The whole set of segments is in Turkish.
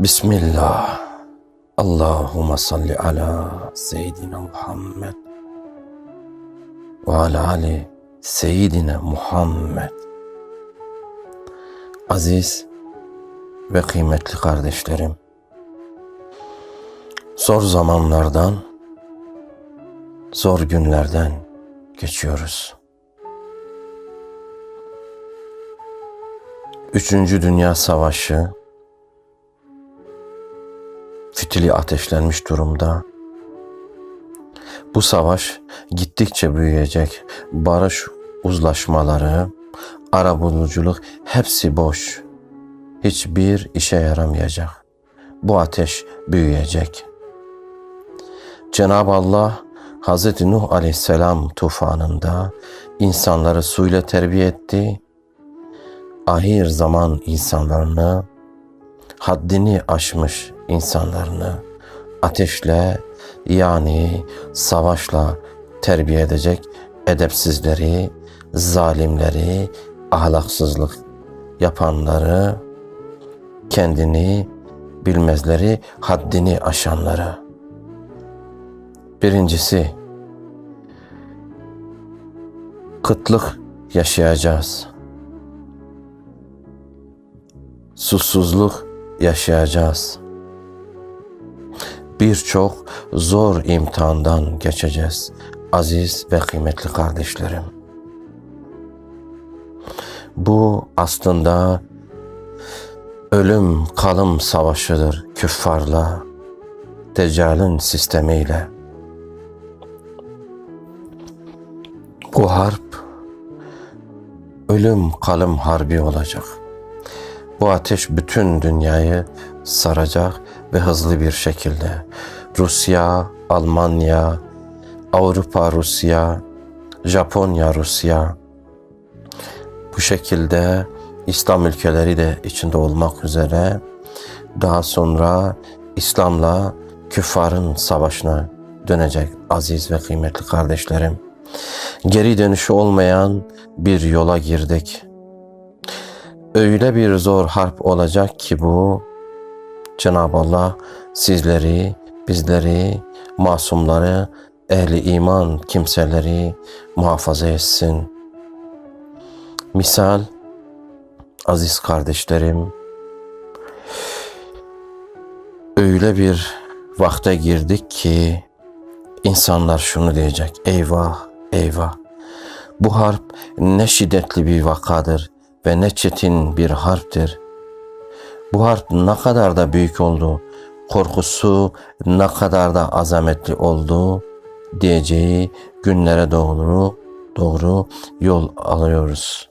Bismillah. Allahümme salli ala seyyidina Muhammed ve ala ali seyyidina Muhammed. Aziz ve kıymetli kardeşlerim, zor zamanlardan, zor günlerden geçiyoruz. Üçüncü Dünya Savaşı fitili ateşlenmiş durumda. Bu savaş gittikçe büyüyecek. Barış uzlaşmaları, arabuluculuk hepsi boş. Hiçbir işe yaramayacak. Bu ateş büyüyecek. Cenab-ı Allah Hz. Nuh aleyhisselam tufanında insanları suyla terbiye etti. Ahir zaman insanlarını haddini aşmış insanlarını ateşle yani savaşla terbiye edecek edepsizleri, zalimleri, ahlaksızlık yapanları, kendini bilmezleri, haddini aşanları. Birincisi, kıtlık yaşayacağız. Susuzluk yaşayacağız. Birçok zor imtihandan geçeceğiz aziz ve kıymetli kardeşlerim. Bu aslında ölüm kalım savaşıdır küffarla, Deccal'in sistemiyle. Bu harp ölüm kalım harbi olacak. Bu ateş bütün dünyayı saracak ve hızlı bir şekilde. Rusya, Almanya, Avrupa Rusya, Japonya Rusya bu şekilde İslam ülkeleri de içinde olmak üzere daha sonra İslam'la küffarın savaşına dönecek aziz ve kıymetli kardeşlerim. Geri dönüşü olmayan bir yola girdik. Öyle bir zor harp olacak ki bu Cenab-ı Allah sizleri, bizleri, masumları, ehli iman kimseleri muhafaza etsin. Misal, aziz kardeşlerim, öyle bir vakte girdik ki insanlar şunu diyecek, eyvah, eyvah. Bu harp ne şiddetli bir vakadır ve ne çetin bir harptir. Bu harp ne kadar da büyük oldu, korkusu ne kadar da azametli oldu diyeceği günlere doğru doğru yol alıyoruz.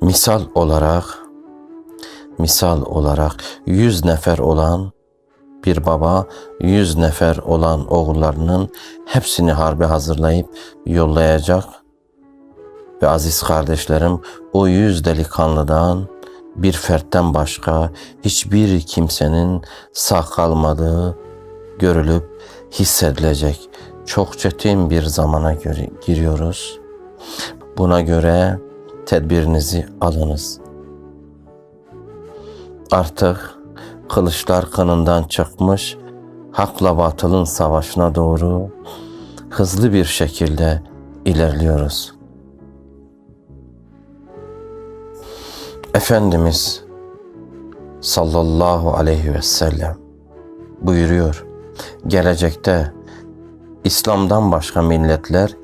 Misal olarak misal olarak yüz nefer olan bir baba yüz nefer olan oğullarının hepsini harbe hazırlayıp yollayacak ve aziz kardeşlerim o yüz delikanlıdan bir fertten başka hiçbir kimsenin sağ kalmadığı görülüp hissedilecek çok çetin bir zamana giriyoruz. Buna göre tedbirinizi alınız. Artık kılıçlar kanından çıkmış, hakla batılın savaşına doğru hızlı bir şekilde ilerliyoruz. Efendimiz sallallahu aleyhi ve sellem buyuruyor. Gelecekte İslam'dan başka milletler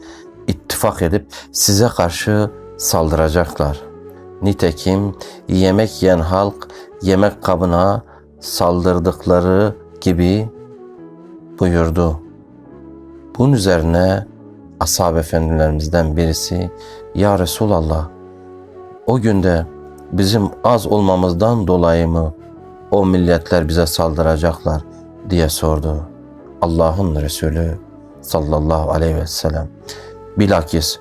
ittifak edip size karşı saldıracaklar. Nitekim yemek yiyen halk yemek kabına saldırdıkları gibi buyurdu. Bunun üzerine ashab efendilerimizden birisi Ya Resulallah o günde bizim az olmamızdan dolayı mı o milletler bize saldıracaklar diye sordu. Allah'ın Resulü sallallahu aleyhi ve sellem. Bilakis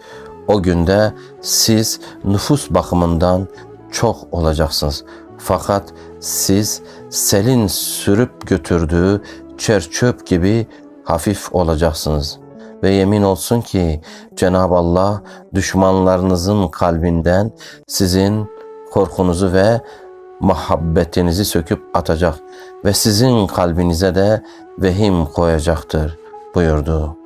o günde siz nüfus bakımından çok olacaksınız. Fakat siz selin sürüp götürdüğü çerçöp gibi hafif olacaksınız. Ve yemin olsun ki Cenab-ı Allah düşmanlarınızın kalbinden sizin korkunuzu ve muhabbetinizi söküp atacak ve sizin kalbinize de vehim koyacaktır buyurdu.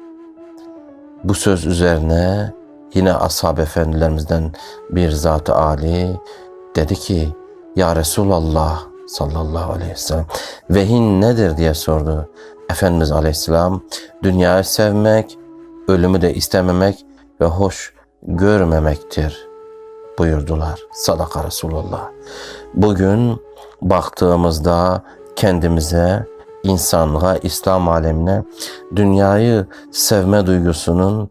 Bu söz üzerine yine ashab efendilerimizden bir zat-ı Ali dedi ki Ya Resulallah sallallahu aleyhi ve sellem vehin nedir diye sordu. Efendimiz aleyhisselam dünyayı sevmek, ölümü de istememek ve hoş görmemektir buyurdular. Sadaka Resulullah. Bugün baktığımızda kendimize, insanlığa, İslam alemine dünyayı sevme duygusunun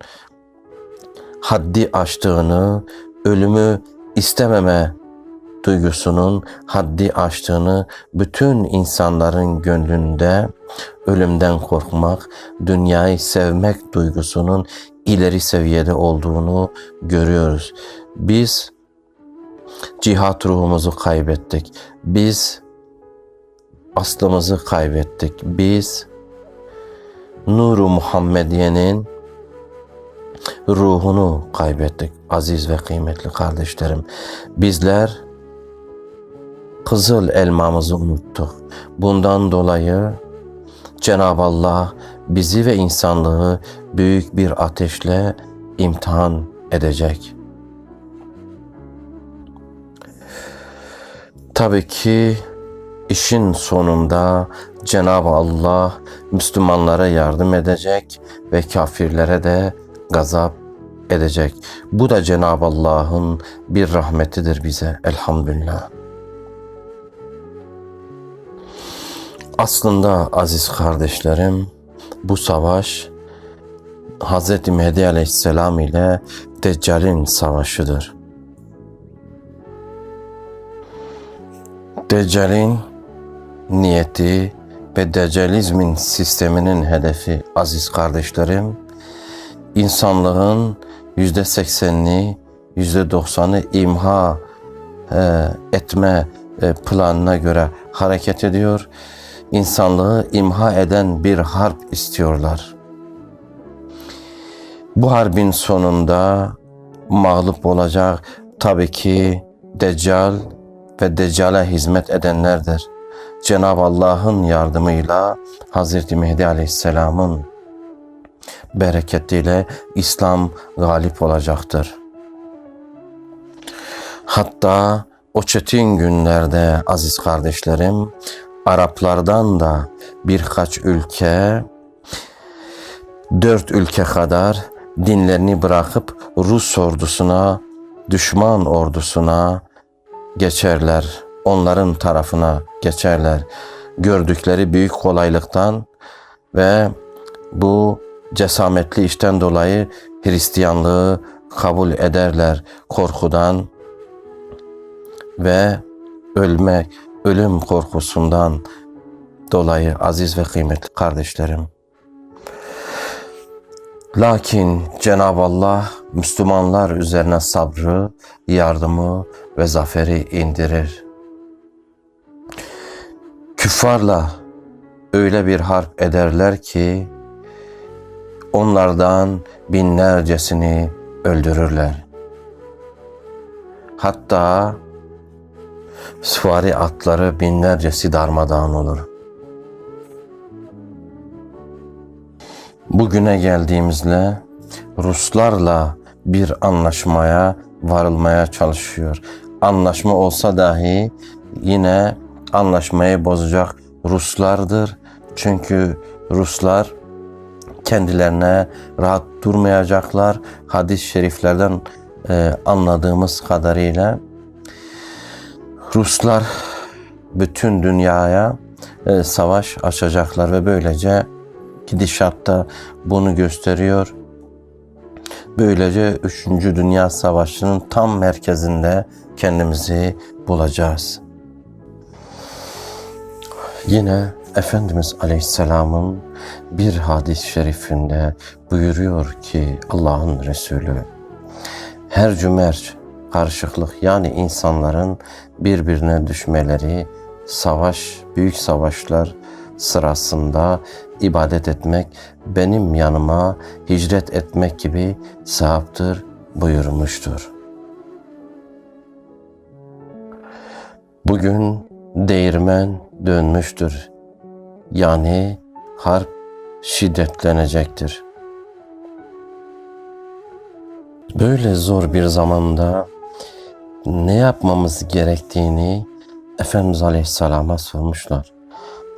haddi aştığını, ölümü istememe duygusunun haddi aştığını, bütün insanların gönlünde ölümden korkmak, dünyayı sevmek duygusunun ileri seviyede olduğunu görüyoruz. Biz cihat ruhumuzu kaybettik. Biz aslımızı kaybettik. Biz Nuru Muhammediye'nin ruhunu kaybettik aziz ve kıymetli kardeşlerim. Bizler kızıl elmamızı unuttuk. Bundan dolayı Cenab-ı Allah bizi ve insanlığı büyük bir ateşle imtihan edecek. Tabii ki işin sonunda Cenab-ı Allah Müslümanlara yardım edecek ve kafirlere de gazap edecek. Bu da Cenab-ı Allah'ın bir rahmetidir bize elhamdülillah. Aslında aziz kardeşlerim bu savaş Hz. Mehdi Aleyhisselam ile Deccal'in savaşıdır. Deccal'in niyeti ve Deccalizmin sisteminin hedefi aziz kardeşlerim, insanlığın yüzde seksenini, yüzde doksanı imha e, etme e, planına göre hareket ediyor. İnsanlığı imha eden bir harp istiyorlar. Bu harbin sonunda mağlup olacak tabii ki Deccal ve Deccal'e hizmet edenlerdir. Cenab-ı Allah'ın yardımıyla Hz. Mehdi Aleyhisselam'ın bereketiyle İslam galip olacaktır. Hatta o çetin günlerde aziz kardeşlerim Araplardan da birkaç ülke dört ülke kadar dinlerini bırakıp Rus ordusuna, düşman ordusuna geçerler. Onların tarafına geçerler. Gördükleri büyük kolaylıktan ve bu cesametli işten dolayı Hristiyanlığı kabul ederler korkudan ve ölmek, ölüm korkusundan dolayı aziz ve kıymetli kardeşlerim. Lakin Cenab-ı Allah Müslümanlar üzerine sabrı, yardımı ve zaferi indirir. Küffarla öyle bir harp ederler ki onlardan binlercesini öldürürler. Hatta süvari atları binlercesi darmadağın olur. Bugüne geldiğimizde Ruslarla bir anlaşmaya varılmaya çalışıyor. Anlaşma olsa dahi yine anlaşmayı bozacak Ruslardır. Çünkü Ruslar kendilerine rahat durmayacaklar. Hadis-i şeriflerden e, anladığımız kadarıyla Ruslar bütün dünyaya e, savaş açacaklar ve böylece gidişatta bunu gösteriyor. Böylece 3. Dünya Savaşı'nın tam merkezinde kendimizi bulacağız. Yine Efendimiz Aleyhisselam'ın bir hadis-i şerifinde buyuruyor ki Allah'ın Resulü her cümerç karışıklık yani insanların birbirine düşmeleri, savaş, büyük savaşlar sırasında ibadet etmek benim yanıma hicret etmek gibi sevaptır buyurmuştur. Bugün değirmen dönmüştür. Yani harp şiddetlenecektir. Böyle zor bir zamanda ne yapmamız gerektiğini Efendimiz Aleyhisselam'a sormuşlar.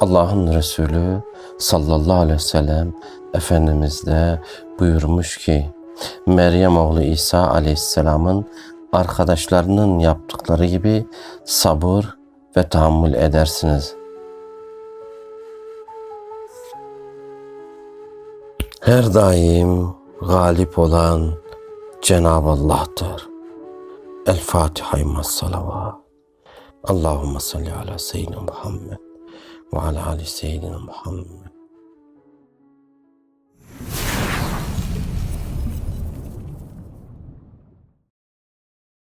Allah'ın Resulü sallallahu aleyhi ve sellem Efendimiz de buyurmuş ki Meryem oğlu İsa aleyhisselamın arkadaşlarının yaptıkları gibi sabır ve tahammül edersiniz. Her daim galip olan Cenab-ı Allah'tır. El Fatiha salavat. Allahümme salli ala seyyidina Muhammed ala ali seyyidina Muhammed.